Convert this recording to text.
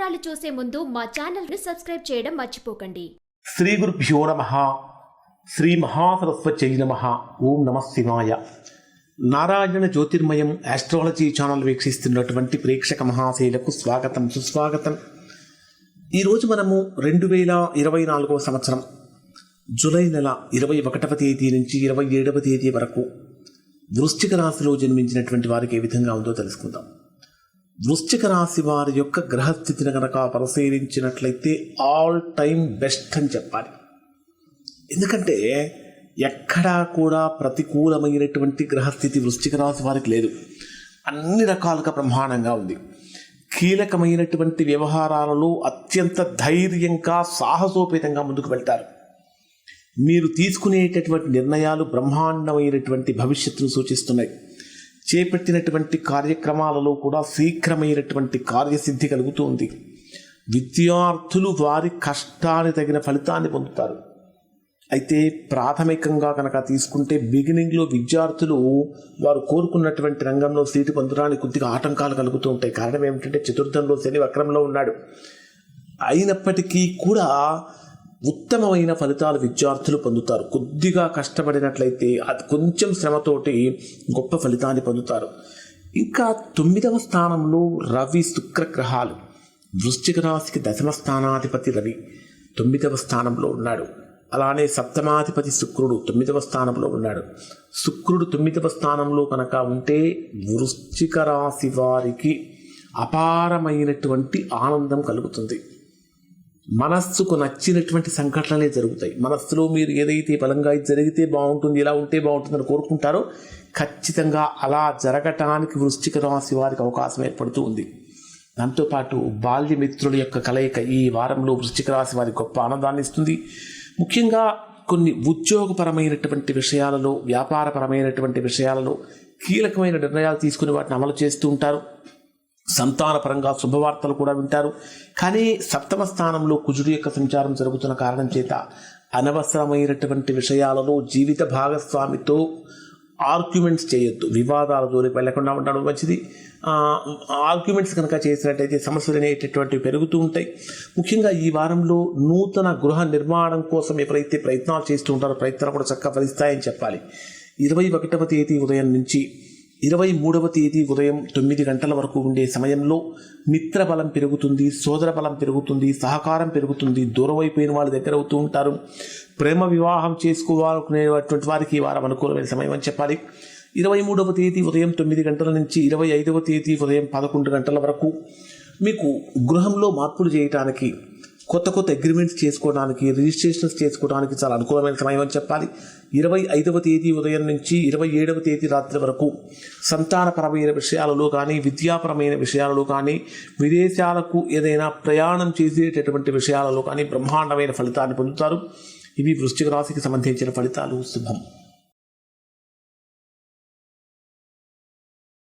వివరాలు చూసే ముందు మా ఛానల్ని సబ్స్క్రైబ్ చేయడం మర్చిపోకండి. శ్రీ గురుభ్యో నమ. శ్రీ మహాసరస్వత్యై నమ. ఓం నమ శివాయ. నారాయణ జ్యోతిర్మయం ఆస్ట్రాలజీ ఛానల్ వీక్షిస్తున్నటువంటి ప్రేక్షక మహాశైలకు స్వాగతం సుస్వాగతం. ఈరోజు మనము రెండు వేల ఇరవై నాలుగవ సంవత్సరం జూలై నెల ఇరవై ఒకటవ తేదీ నుంచి ఇరవై ఏడవ తేదీ వరకు వృశ్చిక రాశిలో జన్మించినటువంటి వారికి ఏ విధంగా ఉందో తెలుసుకుందాం. వృశ్చిక రాశి వారి యొక్క గ్రహస్థితిని కనుక పరిశీలించినట్లయితే ఆల్ టైమ్ బెస్ట్ అని చెప్పాలి. ఎందుకంటే ఎక్కడా కూడా ప్రతికూలమైనటువంటి గ్రహస్థితి వృశ్చిక రాశి వారికి లేదు. అన్ని రకాలుగా బ్రహ్మాండంగా ఉంది. కీలకమైనటువంటి వ్యవహారాలలో అత్యంత ధైర్యంగా సాహసోపేతంగా ముందుకు వెళ్తారు. మీరు తీసుకునేటటువంటి నిర్ణయాలు బ్రహ్మాండమైనటువంటి భవిష్యత్తును సూచిస్తున్నాయి. చేపట్టినటువంటి కార్యక్రమాలలో కూడా శీఘ్రమైనటువంటి కార్యసిద్ధి కలుగుతూ ఉంది. విద్యార్థులు వారి కష్టాన్ని తగిన ఫలితాన్ని పొందుతారు. అయితే ప్రాథమికంగా కనుక తీసుకుంటే బిగినింగ్లో విద్యార్థులు వారు కోరుకున్నటువంటి రంగంలో సీటు పొందడానికి కొద్దిగా ఆటంకాలు కలుగుతూ ఉంటాయి. కారణం ఏమిటంటే చతుర్థంలో శని వక్రంలో ఉన్నాడు. అయినప్పటికీ కూడా ఉత్తమమైన ఫలితాలు విద్యార్థులు పొందుతారు. కొద్దిగా కష్టపడినట్లయితే అది కొంచెం శ్రమతోటి గొప్ప ఫలితాన్ని పొందుతారు. ఇంకా తొమ్మిదవ స్థానంలో రవి శుక్రగ్రహాలు. వృశ్చిక రాశికి దశమ స్థానాధిపతి రవి తొమ్మిదవ స్థానంలో ఉన్నాడు. అలానే సప్తమాధిపతి శుక్రుడు తొమ్మిదవ స్థానంలో ఉన్నాడు. శుక్రుడు తొమ్మిదవ స్థానంలో కనుక ఉంటే వృశ్చిక రాశి వారికి అపారమైనటువంటి ఆనందం కలుగుతుంది. మనస్సుకు నచ్చినటువంటి సంఘటనలే జరుగుతాయి. మనస్సులో మీరు ఏదైతే బలంగా ఇది జరిగితే బాగుంటుంది ఇలా ఉంటే బాగుంటుందని కోరుకుంటారో ఖచ్చితంగా అలా జరగటానికి వృశ్చిక రాశి వారికి అవకాశం ఏర్పడుతూ ఉంది. దాంతోపాటు బాల్య మిత్రుల యొక్క కలయిక ఈ వారంలో వృశ్చిక రాశి వారికి గొప్ప ఆనందాన్ని ఇస్తుంది. ముఖ్యంగా కొన్ని ఉద్యోగపరమైనటువంటి విషయాలలో వ్యాపారపరమైనటువంటి విషయాలలో కీలకమైన నిర్ణయాలు తీసుకుని వాటిని అమలు చేస్తూ ఉంటారు. సంతానపరంగా శుభవార్తలు కూడా వింటారు. కానీ సప్తమ స్థానంలో కుజుడు యొక్క సంచారం జరుగుతున్న కారణం చేత అనవసరమైనటువంటి విషయాలలో జీవిత భాగస్వామితో ఆర్గ్యుమెంట్స్ చేయొద్దు. వివాదాల జోలికి వెళ్ళకుండా ఉండడం మంచిది. ఆర్గ్యుమెంట్స్ కనుక చేసినట్టయితే సమస్యలు అనేటటువంటివి పెరుగుతూ ఉంటాయి. ముఖ్యంగా ఈ వారంలో నూతన గృహ నిర్మాణం కోసం ఎవరైతే ప్రయత్నాలు చేస్తూ ఉంటారో ప్రయత్నాలు కూడా చక్కగా ఫలిస్తాయని చెప్పాలి. ఇరవై ఒకటవ తేదీ ఉదయం నుంచి ఇరవై మూడవ తేదీ ఉదయం తొమ్మిది గంటల వరకు ఉండే సమయంలో మిత్రబలం పెరుగుతుంది సోదర బలం పెరుగుతుంది సహకారం పెరుగుతుంది దూరమైపోయిన వాళ్ళు దగ్గర అవుతూ ఉంటారు. ప్రేమ వివాహం చేసుకోవాలనుకునేటువంటి వారికి వారం అనుకూలమైన సమయం అని చెప్పాలి. ఇరవై మూడవ తేదీ ఉదయం తొమ్మిది గంటల నుంచి ఇరవై ఐదవ తేదీ ఉదయం పదకొండు గంటల వరకు మీకు గృహంలో మార్పులు చేయటానికి కొత్త కొత్త అగ్రిమెంట్స్ చేసుకోవడానికి రిజిస్ట్రేషన్స్ చేసుకోవడానికి చాలా అనుకూలమైన సమయం అని చెప్పాలి. ఇరవై ఐదవ తేదీ ఉదయం నుంచి ఇరవై ఏడవ తేదీ రాత్రి వరకు సంతానపరమైన విషయాలలో కానీ విద్యాపరమైన విషయాలలో కానీ విదేశాలకు ఏదైనా ప్రయాణం చేసేటటువంటి విషయాలలో కానీ బ్రహ్మాండమైన ఫలితాన్ని పొందుతారు. ఇవి వృశ్చిక రాశికి సంబంధించిన ఫలితాలు. శుభం.